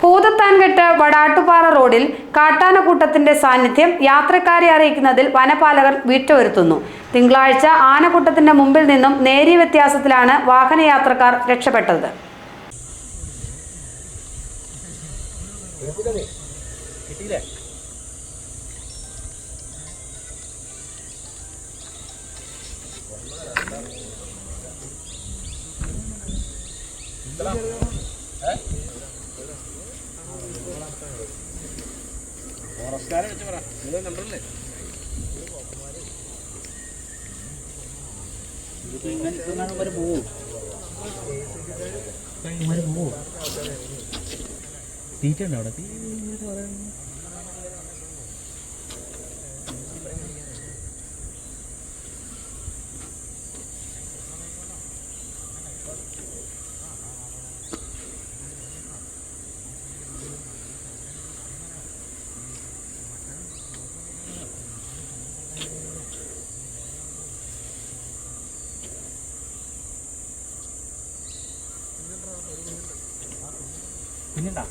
പൂതത്താൻകെട്ട് വടാട്ടുപാറ റോഡിൽ കാട്ടാനക്കൂട്ടത്തിന്റെ സാന്നിധ്യം യാത്രക്കാരെ അറിയിക്കുന്നതിൽ വനപാലകർ വീഴ്ചവരുത്തുന്നു. തിങ്കളാഴ്ച ആനക്കൂട്ടത്തിന്റെ മുമ്പിൽ നിന്നും നേരിയ വ്യത്യാസത്തിലാണ് വാഹനയാത്രക്കാർ രക്ഷപ്പെട്ടത്. ഫോറസ്റ്റുകാരെ വെച്ച് പറ പോവും പോവും തീറ്റ ഉണ്ടോ അവിടെ തീ പറയുന്നു. പിന്നെണ്ടാ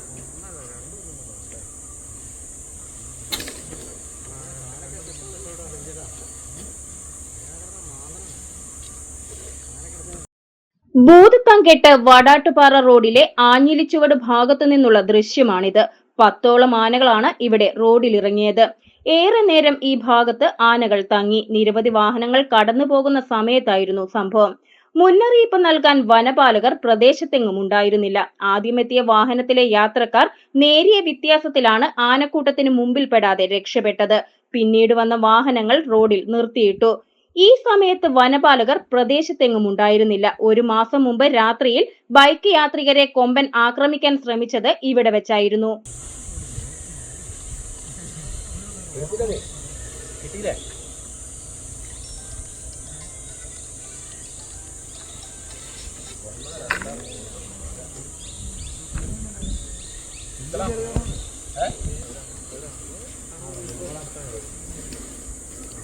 ഭൂതത്തങ്കെട്ട് വടാട്ടുപാറ റോഡിലെ ആഞ്ഞിലിച്ചുവട് ഭാഗത്തു നിന്നുള്ള ദൃശ്യമാണിത്. പത്തോളം ആനകളാണ് ഇവിടെ റോഡിലിറങ്ങിയത്. ഏറെ നേരം ഈ ഭാഗത്ത് ആനകൾ തങ്ങി. നിരവധി വാഹനങ്ങൾ കടന്നു പോകുന്ന സമയത്തായിരുന്നു സംഭവം. മുന്നറിയിപ്പ് നൽകാൻ വനപാലകർ പ്രദേശത്തെങ്ങും ഉണ്ടായിരുന്നില്ല. ആദ്യമെത്തിയ വാഹനത്തിലെ യാത്രക്കാർ നേരിയ വ്യത്യാസത്തിലാണ് ആനക്കൂട്ടത്തിന് മുമ്പിൽ പെടാതെ രക്ഷപ്പെട്ടത്. പിന്നീട് വന്ന വാഹനങ്ങൾ റോഡിൽ നിർത്തിയിട്ടു. ഈ സമയത്ത് വനപാലകർ പ്രദേശത്തെങ്ങും ഉണ്ടായിരുന്നില്ല. ഒരു മാസം മുമ്പ് രാത്രിയിൽ ബൈക്ക് യാത്രികരെ കൊമ്പൻ ആക്രമിക്കാൻ ശ്രമിച്ചത് ഇവിടെ വെച്ചായിരുന്നു.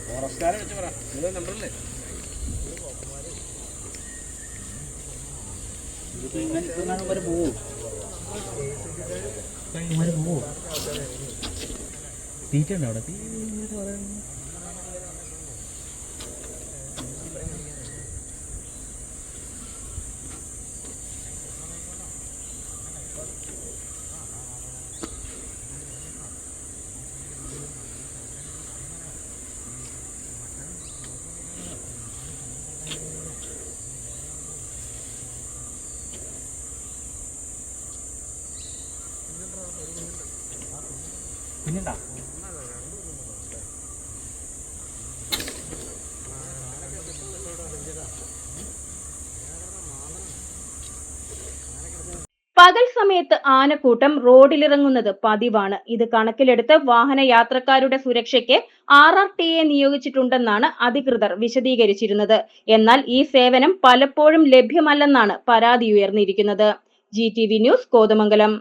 ഫോറസ്റ്റുകാരെ വെച്ച് പറ ഇത് നമ്പറല്ലേ ഇതിപ്പോ ഇങ്ങനെ ഇട്ടുകൊണ്ടാണ് ഇവർ പോവും തീറ്റ ഉണ്ടോ അവിടെ തീരെ ഇങ്ങനെ പറയുന്നു. പിന്നെണ്ടാ പകൽ സമയത്ത് ആനക്കൂട്ടം റോഡിലിറങ്ങുന്നത് പതിവാണ്. ഇത് കണക്കിലെടുത്ത് വാഹന യാത്രക്കാരുടെ സുരക്ഷയ്ക്ക് ആർ ആർ ടി എ നിയോഗിച്ചിട്ടുണ്ടെന്നാണ് അധികൃതർ വിശദീകരിച്ചിരുന്നത്. എന്നാൽ ഈ സേവനം പലപ്പോഴും ലഭ്യമല്ലെന്നാണ് പരാതി ഉയർന്നിരിക്കുന്നത്. G T V news Kothamangalam.